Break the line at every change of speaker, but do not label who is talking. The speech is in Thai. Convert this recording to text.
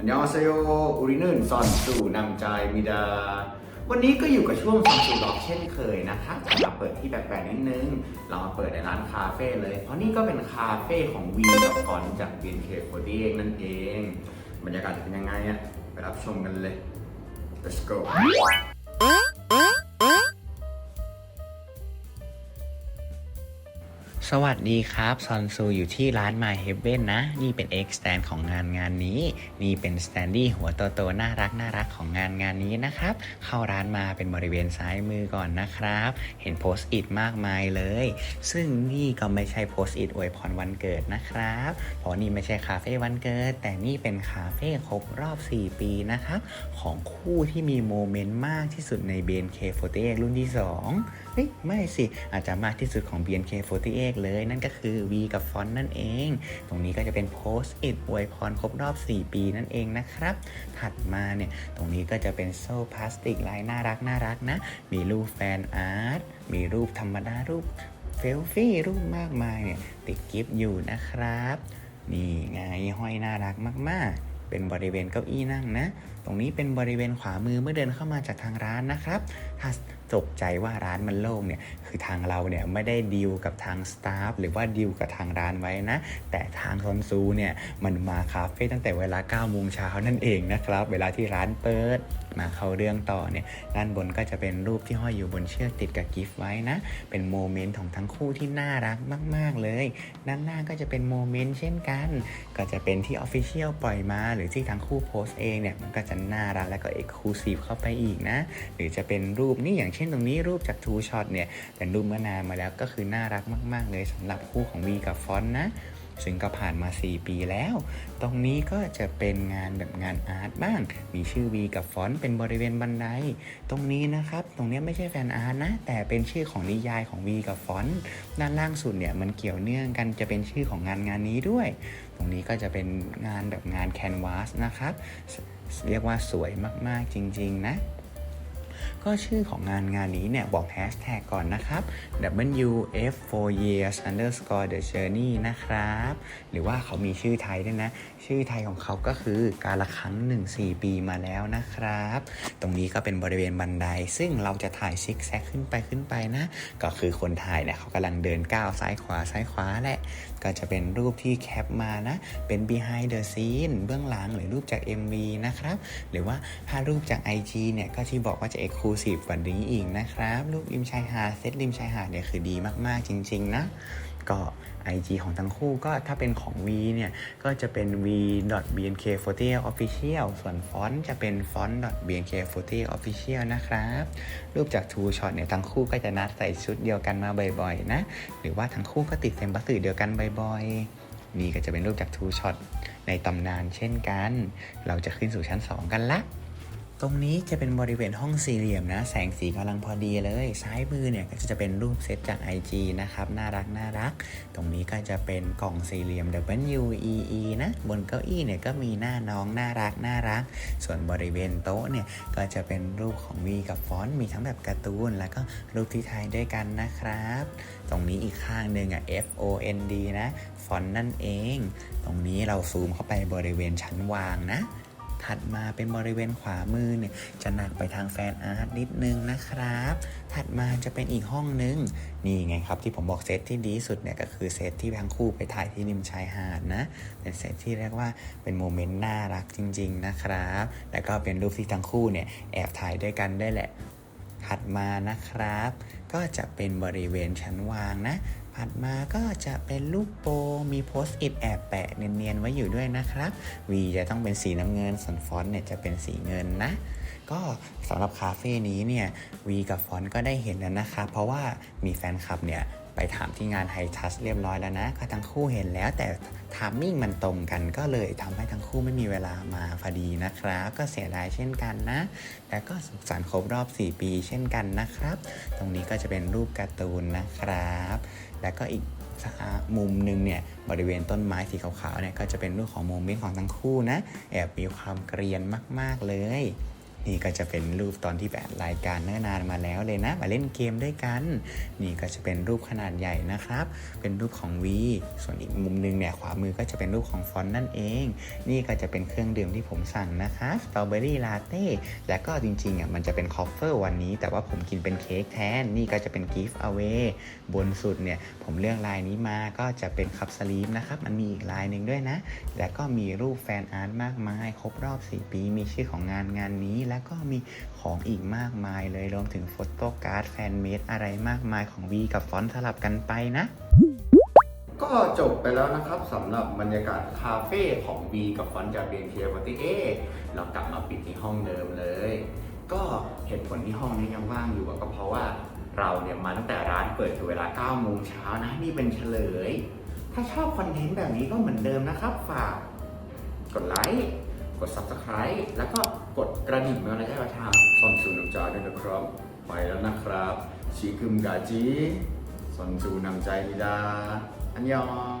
อันยองเซโยอุรินึนซอนสู่นำใจมิดา วันนี้ก็อยู่กับช่วงซอนสู่ล็อกเช่นเคยนะคะจะมาเปิดที่แปลกๆนิดนึง เรามาเปิดในร้านคาเฟ่เลย เพราะนี่ก็เป็นคาเฟ่ของวีกับฟอนจาก BNK48 เองนั่นเอง บรรยากาศจะเป็นยังไงอะไปรับชมกันเลย let's go
สวัสดีครับ ซอนซูอยู่ที่ร้าน My Heaven นะ นี่เป็น X stand ของงานงานนี้ นี่เป็นสแตนดี้หัวโตๆน่ารักน่ารักของงานงานนี้นะครับ เข้าร้านมาเป็นบริเวณซ้ายมือก่อนนะครับ เห็นโพสต์อิทมากมายเลย ซึ่งนี่ก็ไม่ใช่โพสต์อิทอวยพรวันเกิดนะครับ เพราะนี่ไม่ใช่คาเฟ่วันเกิด แต่นี่เป็นคาเฟ่ครบรอบ 4 ปีนะครับของคู่ที่มีโมเมนต์มากที่สุดใน BNK48 รุ่นที่2เฮ้ยไม่สิอาจจะมากที่สุดของ BNK48 เลยนั่นก็คือ V กับฟอนต์นั่นเอง ตรงนี้ก็จะเป็นโพสต์อิทอวยพรครบรอบ 4 ปีนั่นเองนะครับ ถัดมาเนี่ยตรงนี้ก็จะเป็นโซ่พลาสติกลายน่ารักน่ารักนะ มีรูปแฟนอาร์ตมีรูปธรรมดารูปเฟลฟี่รูปมากมายเนี่ยติดกิฟต์อยู่นะครับ นี่ไงห้อยน่ารักมาก ๆเป็นบริเวณเก้าอี้นั่งนะ ตรงนี้เป็นบริเวณขวามือเมื่อเดินเข้ามาจากทางร้านนะครับ ตกใจว่าร้านมันโล่งเนี่ยคือทางเราเนี่ยไม่ได้ดีลกับทางสตาฟหรือว่าดีลกับทางร้านไว้นะ แต่ทางซอนซูเนี่ยมันมาคาเฟ่ตั้งแต่เวลา9โมงเช้านั่นเองนะครับ เวลาที่ร้านเปิดมาเข้าเรื่องต่อเนี่ยด้านบนก็จะเป็นรูปที่ห้อยอยู่บนเชือกติดกับกิฟต์ไว้นะ เป็นโมเมนต์ของทั้งคู่ที่น่ารักมาก ๆ เลย ด้านล่างก็จะเป็นโมเมนต์เช่นกัน ก็จะเป็นที่ Official ปล่อยมา หรือที่ทั้งคู่โพสต์เองเนี่ยมันก็จะน่ารักและก็เอกลูซีฟเข้าไปอีกนะ หรือจะเป็นรูปนี่อย่างเช่นตรงนี้รูปจาก Two Shot เนี่ยเป็นรูปเมื่อนานมาแล้วก็คือน่ารักมาก ๆ เลยสำหรับคู่ของ V กับฟอนนะซึ่งก็ผ่านมา 4 ปีแล้ว ตรงนี้ก็จะเป็นงานแบบงานอาร์ตบ้าง มีชื่อ V กับฟอนต์เป็นบริเวณบันได ตรงนี้นะครับ ตรงนี้ไม่ใช่แฟนอาร์ตนะ แต่เป็นชื่อของนิยายของ V กับฟอนต์ด้านล่างสุดเนี่ยมันเกี่ยวเนื่องกันจะเป็นชื่อของงานงานนี้ด้วย ตรงนี้ก็จะเป็นงานแบบงานแคนวาสนะครับ เรียกว่าสวยมากๆจริง ๆ นะ ก็ชื่อของงานงานนี้เนี่ยบอกแฮชแท็กก่อนนะครับ WF 4 years underscore the journey นะครับ หรือว่าเขามีชื่อไทยด้วยนะ ชื่อไทยของเขาก็คือการละครั้งหนึ่งสี่ปีมาแล้วนะครับ ตรงนี้ก็เป็นบริเวณบันได ซึ่งเราจะถ่ายซิกแซกขึ้นไปขึ้นไปนะ ก็คือคนถ่ายเนี่ยเขากำลังเดินก้าวซ้ายขวาซ้ายขวาแหละ ก็จะเป็นรูปที่แคปมานะ เป็น behind the scene เบื้องหลังหรือรูปจาก MV นะครับ หรือว่าถ้ารูปจาก IG เนี่ยก็ที่บอกว่าจะ exclusive กว่านี้อีกนะครับ รูปริมชายหาดเซตริมชายหาดเนี่ยคือดีมากๆจริง ๆ นะ ก็ IG ของทั้งคู่ก็ถ้าเป็นของ V เนี่ย ก็จะเป็น v.bnk48 official ส่วนฟอนต์จะเป็น font.bnk48 official นะครับ รูปจาก Two Shot เนี่ย ทั้งคู่ก็จะนัดใส่ชุดเดียวกันมาบ่อยๆ นะ หรือว่าทั้งคู่ก็ติดเซมบัสสื่อเดียวกันบ่อยๆ นี่ก็จะเป็นรูปจาก Two Shot ในตำนานเช่นกัน เราจะขึ้นสู่ชั้น 2 กันละ ตรงนี้จะเป็นบริเวณห้องสี่เหลี่ยมนะ แสงสีกำลังพอดีเลย ซ้ายมือเนี่ยก็จะเป็นรูปเซตจาก IG นะครับ น่ารักน่ารัก ตรงนี้ก็จะเป็นกล่องสี่เหลี่ยม W E E นะ บนเก้าอี้เนี่ยก็มีหน้าน้องน่ารักน่ารัก ส่วนบริเวณโต๊ะเนี่ยก็จะเป็นรูปของ V กับฟอนต์มีทั้งแบบการ์ตูน แล้วก็รูปที่ไทยด้วยกันนะครับ ตรงนี้อีกข้างหนึ่งอะ F O N D นะ ฟอนต์นั่นเอง ตรงนี้เราซูมเข้าไปบริเวณชั้นวางนะ ถัดมาเป็นบริเวณขวามือเนี่ยจะหนักไปทางแฟนอาร์ตนิดนึงนะครับ ถัดมาจะเป็นอีกห้องนึง นี่ไงครับที่ผมบอกเซตที่ดีสุดเนี่ยก็คือเซตที่ทั้งคู่ไปถ่ายที่ริมชายหาดนะเป็นเซตที่เรียกว่าเป็นโมเมนต์น่ารักจริง ๆ นะครับ แล้วก็เป็นรูปที่ทั้งคู่เนี่ยแอบถ่ายด้วยกันได้แหละถัดมานะครับ ก็จะเป็นบริเวณชั้นวางนะ ถัดมาก็จะเป็นรูปโปมีโพสต์อิทแอบแปะเนียนๆไว้อยู่ด้วยนะครับวีจะต้องเป็นสีน้ำเงินส่วนฟอนต์เนี่ยจะเป็นสีเงินนะ ก็สำหรับคาเฟ่นี้เนี่ยวีกับฟอนต์ก็ได้เห็นแล้วนะครับเพราะว่ามีแฟนคลับเนี่ย ไปถามที่งานไฮทัสเรียบร้อยแล้วนะก็ทั้งคู่เห็นแล้วแต่ทามมิ่งมันตรงกันก็เลยทำให้ทั้งคู่ไม่มีเวลามาพอดีนะครับ ก็เสียดายเช่นกันนะ แล้วก็สุขสันต์ครบรอบ 4 ปีเช่นกันนะครับ ตรงนี้ก็จะเป็นรูปการ์ตูนนะครับ แล้วก็อีกมุมหนึ่งเนี่ยบริเวณต้นไม้สีขาวๆเนี่ยก็จะเป็นรูปของโมเมนต์ของทั้งคู่นะ แอบมีความเกรียนมากๆเลย นี่ก็จะเป็นรูปตอนที่แบบรายการเนิ่นนานมาแล้วเลยนะ มาเล่นเกมด้วยกัน นี่ก็จะเป็นรูปขนาดใหญ่นะครับ เป็นรูปของ V ส่วนอีกมุมหนึงเนี่ยขวามือก็จะเป็นรูปของฟอนต์นั่นเอง นี่ก็จะเป็นเครื่องดื่มที่ผมสั่งนะคะสตรอเบอรี่ลาเต้แล้วก็จริงๆอะมันจะเป็นคอฟเฟอร์วันนี้ แต่ว่าผมกินเป็นเค้กแทน นี่ก็จะเป็นกิฟต์เอาเวบนสุดเนี่ยผมเลือกลายนี้มาก็จะเป็นคับสลีฟนะครับ มันมีอีกลายหนึ่งด้วยนะ แล้วก็มีรูปแฟนอาร์ตมากมาย ครบรอบ 4 ปี มีชื่อของงานงานนี้แล้วก็มีของอีกมากมายเลยรวมถึงโฟโต้การ์ดแฟนเมดอะไรมากมายของ V กับฟอนต์สลับกันไปนะ
ก็จบไปแล้วนะครับสำหรับบรรยากาศคาเฟ่ของ B กับฟอนต์จาก BNK48 เรากลับมาปิดที่ห้องเดิมเลย ก็เหตุผลที่ห้องนี้ยังว่างอยู่ก็เพราะว่าเราเนี่ยมาตั้งแต่ร้านเปิดถึงเวลา9โมงเช้านะนี่เป็นเฉลย ถ้าชอบคอนเทนต์แบบนี้ก็เหมือนเดิมนะครับ ฝากกดไลค์ กด Subscribe แล้วก็กดกระดิ่งเมื่อไรได้กระทางซอนซูน้ำจาด้วยนะครับไปแล้วนะครับชีคึมกาจีซอนซูนำใจนิดาอันยอง